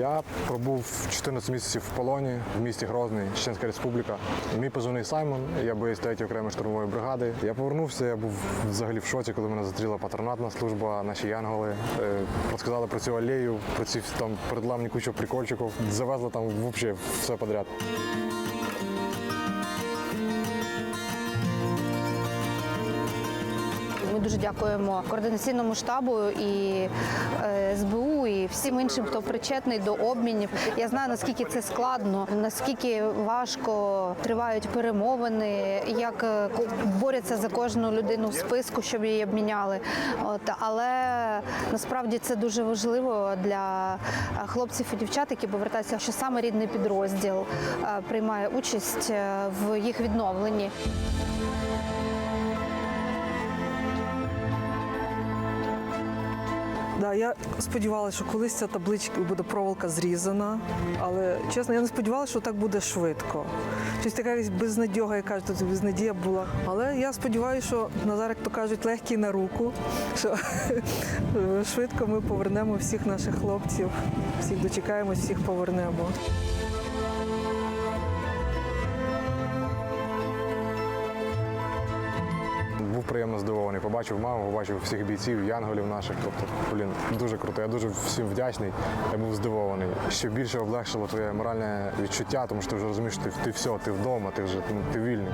Я пробув 14 місяців в полоні в місті Грозний, Чеченська Республіка. Мій позивний Саймон, я боєць 3 окремої штурмової бригади. Я повернувся, я був взагалі в шоці, коли мене зустріла патронатна служба, наші янголи. Е, Розказали про цю алею, про ці там передламні кучу прикольчиків. Завезли там взагалі все подряд. Ми дуже дякуємо координаційному штабу і всім іншим, хто причетний до обмінів. Я знаю наскільки це складно, наскільки важко тривають перемовини, як е, борються за кожну людину в списку, щоб її обміняли. От але насправді це дуже важливо для е, хлопців і дівчат, які повертаються, що саме рідний підрозділ е, приймає участь в їх відновленні. Да, я сподівалася, що колись ця табличка буде проволока зрізана, але чесно, я не сподівалася, що так буде швидко. Щось така якась безнадьога, яка тут безнадія була. Але я сподіваюся, що Назар, як то кажуть, легкий на руку, що швидко ми повернемо всіх наших хлопців, всіх дочекаємось, всіх повернемо. Приємно здивований. Побачив маму, побачив всіх бійців, янголів наших. Тобто, блін, дуже круто. Я дуже всім вдячний. Я був здивований. Ще більше облегшило твоє моральне відчуття, тому що ти вже розумієш, що ти, ти все, ти вдома, ти вже ти, ти вільний.